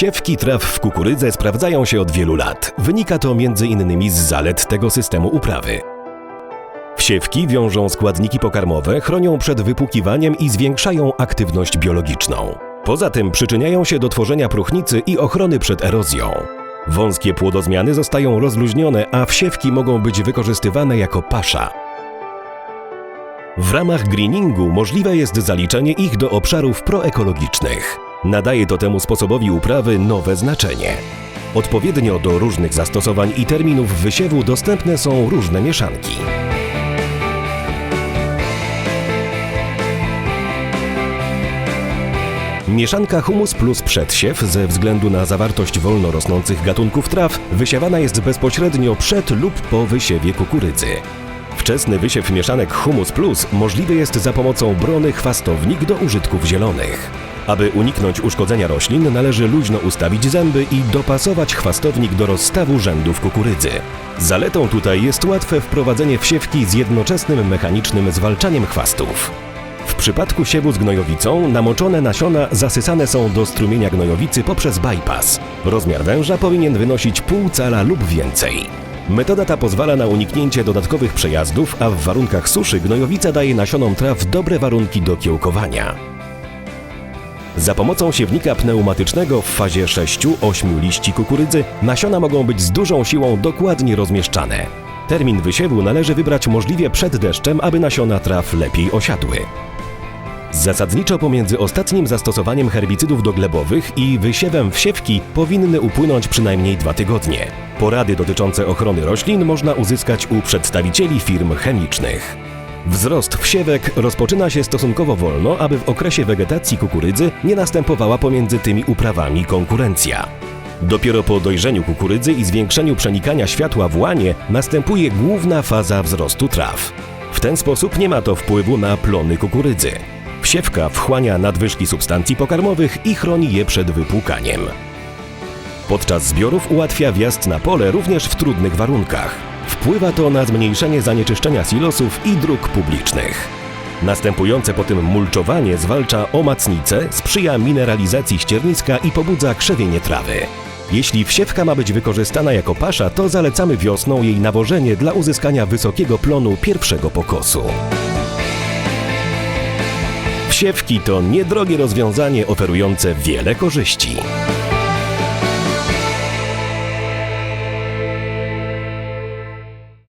Wsiewki traw w kukurydzę sprawdzają się od wielu lat. Wynika to m.in. z zalet tego systemu uprawy. Wsiewki wiążą składniki pokarmowe, chronią przed wypłukiwaniem i zwiększają aktywność biologiczną. Poza tym przyczyniają się do tworzenia próchnicy i ochrony przed erozją. Wąskie płodozmiany zostają rozluźnione, a wsiewki mogą być wykorzystywane jako pasza. W ramach greeningu możliwe jest zaliczenie ich do obszarów proekologicznych. Nadaje to temu sposobowi uprawy nowe znaczenie. Odpowiednio do różnych zastosowań i terminów wysiewu dostępne są różne mieszanki. Mieszanka humus plus przedsiew ze względu na zawartość wolno rosnących gatunków traw wysiewana jest bezpośrednio przed lub po wysiewie kukurydzy. Wczesny wysiew mieszanek humus plus możliwy jest za pomocą brony chwastownik do użytków zielonych. Aby uniknąć uszkodzenia roślin, należy luźno ustawić zęby i dopasować chwastownik do rozstawu rzędów kukurydzy. Zaletą tutaj jest łatwe wprowadzenie wsiewki z jednoczesnym mechanicznym zwalczaniem chwastów. W przypadku siewu z gnojowicą namoczone nasiona zasysane są do strumienia gnojowicy poprzez bypass. Rozmiar węża powinien wynosić pół cala lub więcej. Metoda ta pozwala na uniknięcie dodatkowych przejazdów, a w warunkach suszy gnojowica daje nasionom traw dobre warunki do kiełkowania. Za pomocą siewnika pneumatycznego w fazie 6-8 liści kukurydzy nasiona mogą być z dużą siłą dokładnie rozmieszczane. Termin wysiewu należy wybrać możliwie przed deszczem, aby nasiona traw lepiej osiadły. Zasadniczo pomiędzy ostatnim zastosowaniem herbicydów doglebowych i wysiewem wsiewki powinny upłynąć przynajmniej dwa tygodnie. Porady dotyczące ochrony roślin można uzyskać u przedstawicieli firm chemicznych. Wzrost wsiewek rozpoczyna się stosunkowo wolno, aby w okresie wegetacji kukurydzy nie następowała pomiędzy tymi uprawami konkurencja. Dopiero po dojrzeniu kukurydzy i zwiększeniu przenikania światła w łanie następuje główna faza wzrostu traw. W ten sposób nie ma to wpływu na plony kukurydzy. Wsiewka wchłania nadwyżki substancji pokarmowych i chroni je przed wypłukaniem. Podczas zbiorów ułatwia wjazd na pole również w trudnych warunkach. Wpływa to na zmniejszenie zanieczyszczenia silosów i dróg publicznych. Następujące po tym mulczowanie zwalcza omacnicę, sprzyja mineralizacji ścierniska i pobudza krzewienie trawy. Jeśli wsiewka ma być wykorzystana jako pasza, to zalecamy wiosną jej nawożenie dla uzyskania wysokiego plonu pierwszego pokosu. Wsiewki to niedrogie rozwiązanie oferujące wiele korzyści.